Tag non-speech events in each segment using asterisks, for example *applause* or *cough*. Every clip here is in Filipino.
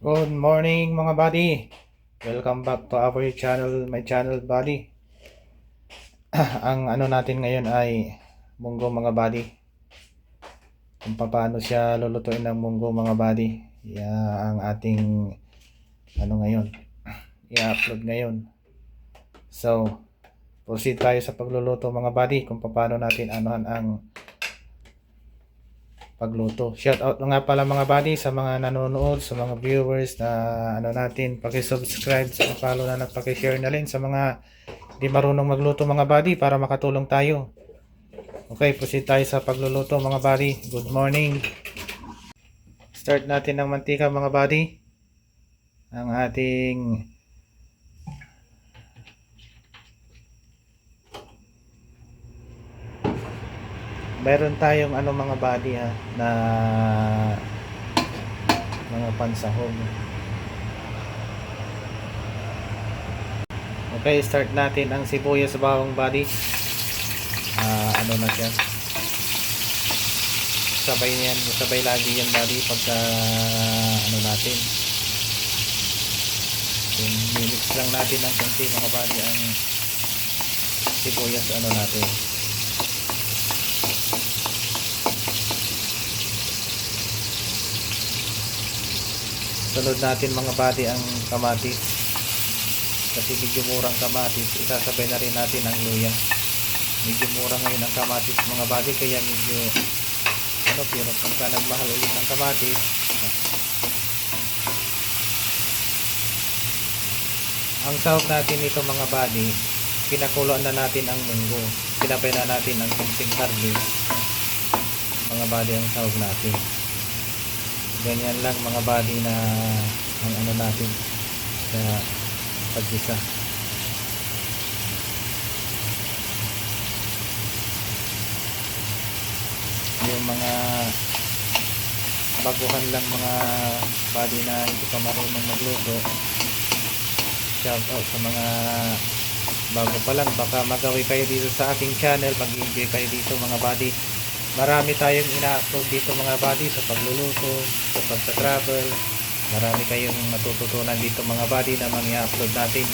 Good morning mga buddy. Welcome back to our channel, my channel buddy. *clears throat* Ang ano natin ngayon ay munggo mga buddy. Kung paano siya lulutuin ng munggo mga buddy. Yan ang ating ano ngayon. *clears throat* I-upload ngayon. So, proceed tayo sa pagluluto mga buddy kung paano natin anuhan ang pagluto. Shout out nga pala mga buddy sa mga nanonood, sa mga viewers na ano natin, paki-subscribe, follow na paki-share na rin sa mga di marunong magluto mga buddy para makatulong tayo. Okay, proceed tayo sa pagluluto mga buddy. Good morning. Start natin ng mantika mga buddy. Ang ating meron tayong ano mga body ha na mga pansahog okay start natin ang sibuyas sa bawang body. Ah, ano na siya? Sabay yan sabay lagi yan body pagka ano natin. Mimix lang natin ng konti mga body ang sibuyas ano natin sunod natin mga body ang kamatis. Kasi medyo murang kamatis isasabay na rin natin ang luya. Medyo mura ngayon ang kamatis mga body kaya medyo ano pero pagka nagmahal ulit ang kamatis ang sahog natin ito mga body pinakuloan na natin ang munggo. Sinabay na natin ang kunting karne. Mga body ang sahog natin ganyan lang mga body na ang ano natin sa pagkisa yung mga baguhan lang mga body na hindi pa marunong magluto shout out sa mga bago pa lang. Baka magawi kayo dito sa ating channel mag enjoy kayo dito mga body marami tayong ina-upload dito mga buddy sa pagluluto, sa pagta-travel. Marami kayong matututunan dito mga buddy na mga upload natin.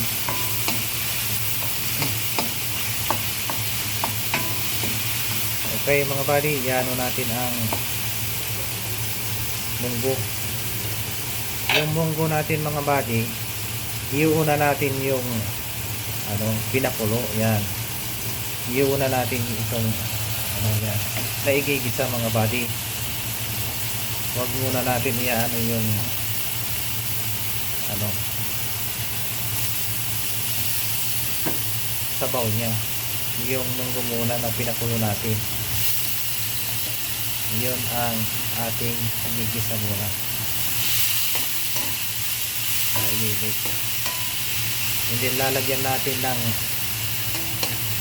Okay mga buddy, iano natin ang munggo. Yung munggo natin mga buddy, iuuna natin yung ano, pinakulo, yan. Iuuna natin itong ano yan, naigigit sa mga body. Huwag muna natin iyaano yung ano sabaw niya. Yung munggo muna na pinakulo natin. Yun ang ating gigisa muna. Nailigit. Hindi lalagyan natin ng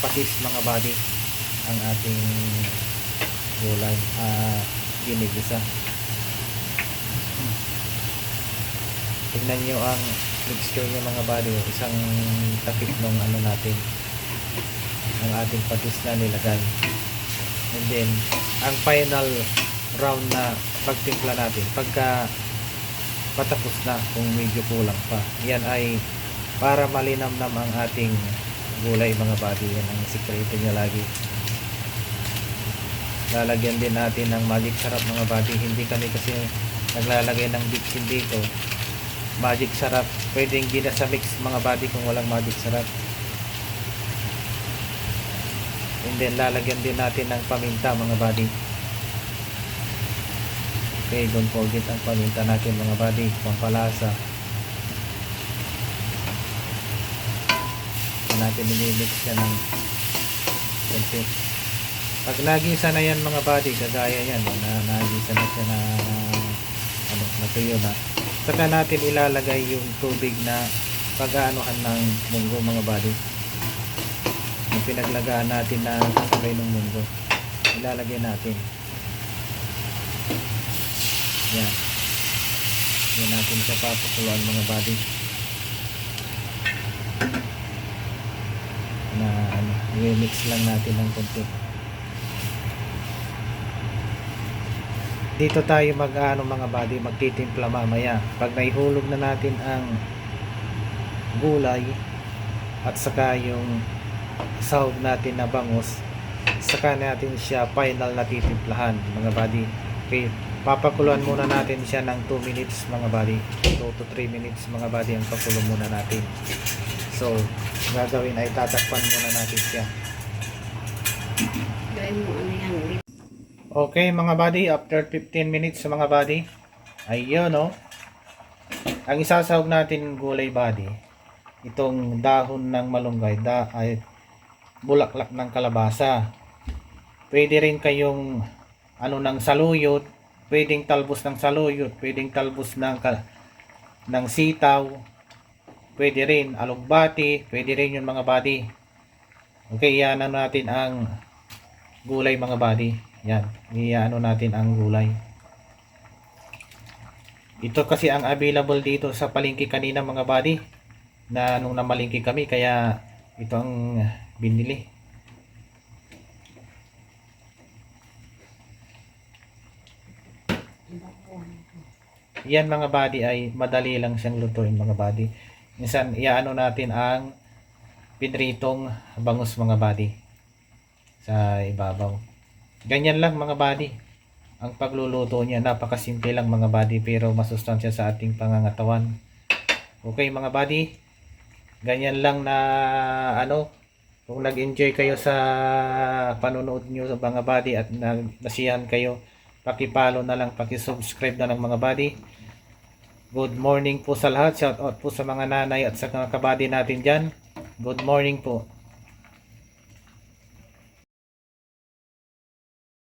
patis mga body ang ating gulay uh, ginigisa. Tignan nyo ang mixture ng mga body isang takip ng ano natin ang ating patis na nilagay. And then ang final round na pagtimpla natin pagka patapos na kung medyo kulang pa. Yan ay para malinamnam ang ating gulay mga body. Yan ang sikreto niya lagi lalagyan din natin ng magic sarap mga buddy. Hindi kami kasi naglalagay ng bitchin dito. Magic sarap. Pwedeng di na sa mix mga buddy kung walang magic sarap. And then lalagyan din natin ng paminta mga buddy. Okay don't forget ang paminta natin mga buddy. Pampalasa. Natin minimix siya ng konti pag naging sana yan mga body kagaya yan no, na naging sana siya na ano natuyo na. Saka natin ilalagay yung tubig na pag-aanuhan ng munggo mga body yung pinaglagaan natin na kasabay ng munggo. Ilalagay natin. Yan. Yan natin siya papakuluan mga body na ano i-mix ano, ano, ano, ano, dito tayo mag ano mga buddy magtitimpla mamaya. Pag naihulog na natin ang gulay at saka yung sahog natin na bangus saka natin siya final na titimplahan mga buddy. Okay papakuluan muna natin siya ng 2 minutes mga buddy. 2 to 3 minutes mga buddy ang pakulo muna natin. So gagawin ay tatakpan muna natin siya. Gawin mo ano yan. Okay mga buddy, after 15 minutes sa mga buddy, ayun no. Ang isasahog natin gulay buddy, itong dahon ng malunggay, da, ay bulaklak ng kalabasa. Pwede rin kayong ano ng saluyot, pwedeng talbos ng saluyot, pwedeng talbos ng ng sitaw, pwede rin alugbati, pwede rin yun mga buddy. Okay, yan ano natin ang gulay mga buddy. Yan, iano natin ang gulay. Ito kasi ang available dito sa palengke kanina mga buddy na nung namalingki kami kaya ito ang binili. Yan mga buddy ay madali lang siyang lutuin mga buddy. Minsan iano natin ang pinritong bangus mga buddy sa ibabaw. Ganyan lang mga buddy. Ang pagluluto niya, napakasimple lang mga buddy pero masustansya sa ating pangangatawan. Okay mga buddy. Ganyan lang na ano, kung nag-enjoy kayo sa panonood nyo sa mga buddy at nasiyahan kayo, pakipalo na lang, pakisubscribe na lang mga buddy. Good morning po sa lahat. Shout out po sa mga nanay at sa mga kabady natin dyan. Good morning po.